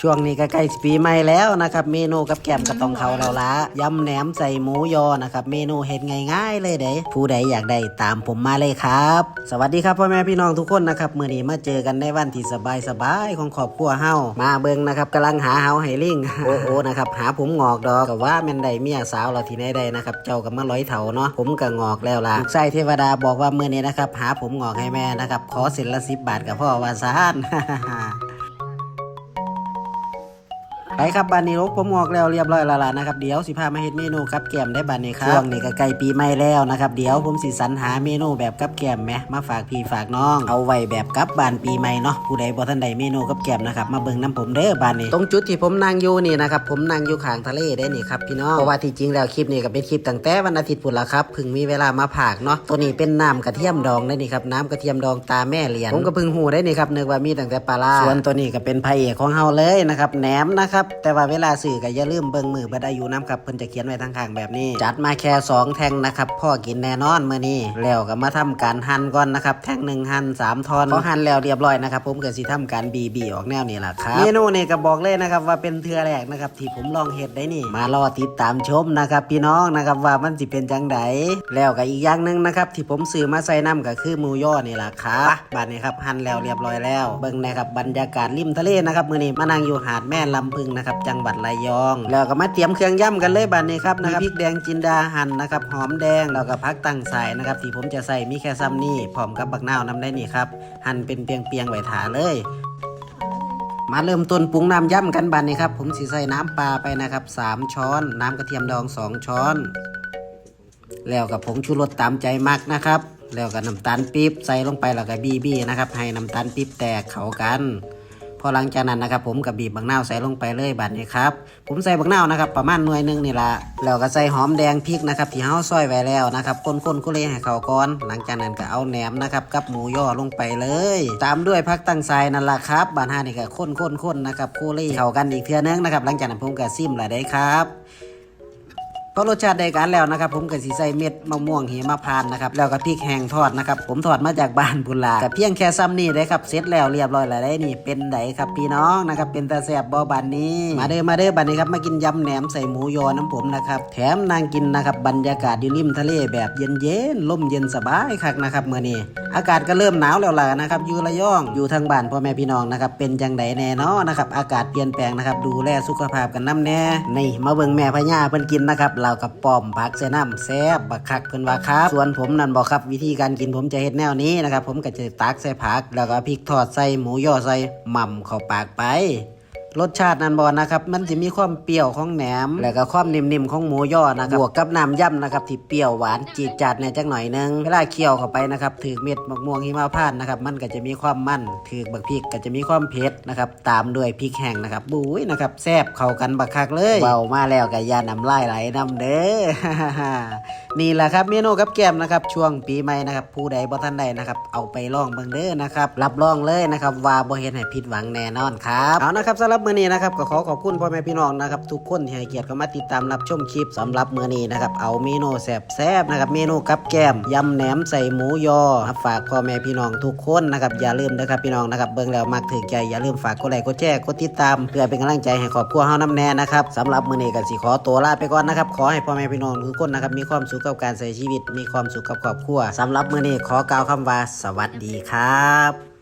ช่วงนี้ก็ใกล้ปีใหม่แล้วนะครับ เมนูกับแกมก็ต้องเขาแล้วละยำแหนมใส่หมูยอนะครับ เมนูเฮ็ดง่ายๆเลยเด้ผู้ใดอยากได้ตามผมมาเลยครับ สวัสดีครับพ่อแม่พี่น้องทุกคนนะครับเมื้อนี้มาเจอกันในวันที่สบายๆของครอบครัวเฮามาเบิงนะครับกำลังหาเฮาให้ลิงโอ้โอนะครับหาผมงอกดอกก็ว่าแม่นใดเมียสาวเราที่ไหนใดนะครับเจ้าก็มาร้อยเถาเนาะผมก็งอกแล้วล่ะลูกไส้เทวดาบอกว่าเมื้อนี้นะครับหาผมงอกให้แม่นะครับขอเส้นละ10บบาทกับพ่อวาซาน ไปครับบานนี้รกผมงอกแล้วเรียบร้อยแล้วล่ะนะครับเดี๋ยวสิพามาเฮ็ดเมนูกับแกล้มได้บานนี้ครับช่วงนี้ก็ใกล้ปีใหม่แล้วนะครับเดี๋ยวผมสิสรรหาเมนูแบบกับแกล้มแหมมาฝากพี่ฝากน้อง เอาไว้แบบกับบานปีใหม่เนาะผู้ใดบ่ทันใดเมนูกับแกล้มนะครับมาเบิ่งน้ำผมเด้อบานนี้ ตรงจุดที่ผมนั่งอยู่นี่นะครับผมนั่งอยู่ข้างทะเลได้นี่ครับพี่น้องเพราะว่าที่จริงแล้วคลิปนี้ก็เป็นคลิปตั้งแต่วันอาทิตย์พุ่นละครับเพิ่งมีเวลามาผากเนาะตัวนี้เป็นน้ำกระเทียมดองได้นี่ครับน้ำกระเทียมดองตาแม่เหรียญผมก็เพิ่งหูได้นี่ครับนึกว่ามีตั้งแต่ปลาร้าส่วนตัวนี้ก็เป็นพระเอกของเฮาเลยนะครับแหนมนะครับแต่ว่าเวลาซื้อก็อย่าลืมเบิ่งมือบัดอายุน้ำครับเพิ่นจะเขียนไว้ทางข้างแบบนี้ จัดมาแค่สองแท่งนะครับพ่อกินแน่นอนมื้อนี้แล้วก็มาทำการหั่นก่อนนะครับแท่งหนึ่งหั่นสามท่อนพอหั่นแล้วเรียบร้อยนะครับผมก็สิทำการบีบีออกแนวนี้ล่ะครับเมนูนี่ก็บอกเลยนะครับว่าเป็นเทื่อแรกนะครับที่ผมลองเฮ็ดได้นี่ มารอติดตามชมนะครับพี่น้องนะครับว่ามันสิเป็นจังไดแล้วก็อีกอย่างหนึงนะครับที่ผมซื้อมาใส่น้ำก็คือหมูย่อนี่ล่ะครับบาดนี้ครับหั่นแล้วเรียบร้อยแล้วเบิ่งนะครับบรรยากาศริมทะเลนะครับมื้อนี้มานั่งอยู่หาดแม่ลำพึงนะครับ จังหวัดระยอง แล้วก็มาเตรียมเครื่องย่ำกันเลยบาดนี้ครับนะครับพริกแดงจินดาหั่นนะครับหอมแดงแล้วก็พักตั้งใส่นะครับที่ผมจะใส่มีแค่ซ้ำนี่พร้อมกับบักนาวน้ำได้นี่ครับหั่นเป็นเปียงๆไว้ถาเลยมาเริ่มต้นปรุงน้ำย่ำกันบันนี้ครับ ผมสิใส่น้ำปลาไปนะครับ 3 ช้อน น้ำกระเทียมดอง 2 ช้อน แล้วกับผงชูรสตามใจมักนะครับ แล้วก็น้ำตาลปี๊บใส่ลงไปแล้วก็บีบีนะครับ ให้น้ำตาลปี๊บแตกเข้ากัน อหลังจากนั้นนะครับผมกับบีบบักนาวใส่ลงไปเลยบัดนี้ครับผมใส่บักนาวนะครับประมาณหน่วยหนึงนี่ละแล้วก็ใส่หอมแดงพริกนะครับที่เฮาซอยไว้แล้วนะครับคนๆก็เลยให้เขาก่อนหลังจากนั้นก็เอาแหนมนะครับกับหมูย่อลงไปเลย ตามด้วยผักตั้งไซนั่นละครับบานฮานี่ก็ข้นๆๆนะครับคู่เลยเข้ากันอีกเทื่อนึงนะครับหลังจากนั้นผมก็ซิมละได้ครับ พอรสชาติได้การแล้วนะครับ ผมก็สิใส่เม็ดมะม่วงหิมพานนะครับแล้วก็พริกแห้งทอดนะครับผมทอดมาจากบ้านพุนลากับเพียงแค่ซ้ำนี่ได้ครับเสร็จแล้วเรียบร้อยแล้วได้นี่เป็นไดครับพี่น้องนะครับเป็นตาแสบบอบานนี้มาเด้อมาเด้อบันนี้ครับมากินยำแหนมใส่หมูยอน้ำผมนะครับแถมนางกินนะครับบรรยากาศอยู่ริมทะเลแบบเย็นๆลมเย็นสบายคักนะครับเมื่อนี้ อากาศก็เริ่มหนาวแล้วล่ะนะครับอยู่ระยองอยู่ทางบ้านพ่อแม่พี่น้องนะครับเป็นจังไดแน่นอนนะครับอากาศเปลี่ยนแปลงนะครับดูแลสุขภาพกันน้ำแน่นี่มาเบิ่งแม่พญาเพิ่นกินนะครับเรากับป้อมผักเสน้ำแซ่บบักคักเพิ่นว่าครับส่วนผมนั่นบอกครับวิธีการกินผมจะเฮ็ดแนวนี้นะครับผมก็จะตักใส่ผัก แล้วก็พริกทอดใส่หมูย่อใส่หม่ำเข้าปากไป รสชาตินั้นบอนะครับ มันจะมีความเปรี้ยวของแหนม แล้วก็ความนิ่มๆของหมูย่อนะครับบวกกับน้ำย่ำนะครับที่เปรี้ยวหวานจีดจัดในจักหน่อยนึงเวลาเคี่ยวเข้าไปนะครับถือเม็ดมะม่วงหิมพานต์นะครับ มันก็จะมีความมันถือบักพริกก็จะมีความเผ็ดนะครับ ตามด้วยพริกแห้งนะครับบุ้ยนะครับแซ่บเข้ากันบักคักเลยเบามาแล้วก็อยาน้ำลายไหลน้ำเด้อนี่แหละครับเมนูกับแกล้มนะครับ ช่วงปีใหม่นะครับ ผู้ใดบ่ทันใดนะครับ เอาไปลองเบิ่งเด้อนะครับ รับรองเลยนะครับว่าบ่เฮ็ดให้ผิดหวังแน่นอนครับเอานะครับสำหรับมื้อนี้นะครับก็ขอขอบคุณพ่อแม่พี่น้องนะครับทุกคนที่ให้เกียรติเข้ามาติดตามรับชมคลิปสำหรับมื้อนี้นะครับเอาเมนูแซ่บๆนะครับเมนูกับแก้มยำแหนมใส่หมูยอฝากพ่อแม่พี่น้องทุกคนนะครับอย่าลืมนะครับพี่น้องนะครับเบิ่งแล้วมักถึกใจอย่าลืมฝากกดไลค์กดแชร์กดติดตามเพื่อเป็นกำลังใจให้ครอบครัวเฮานํแน่นะครับสำหรับมื้อนี้ก็สิขอตัวลาไปก่อนนะครับขอให้พ่อแม่พี่น้องทุกคนนะครับมีความสุขกับการใช้ชีวิต มีความสุขกับครอบครัวสำหรับมื้อนี้ขอกล่าวคำว่าสวัสดีครับ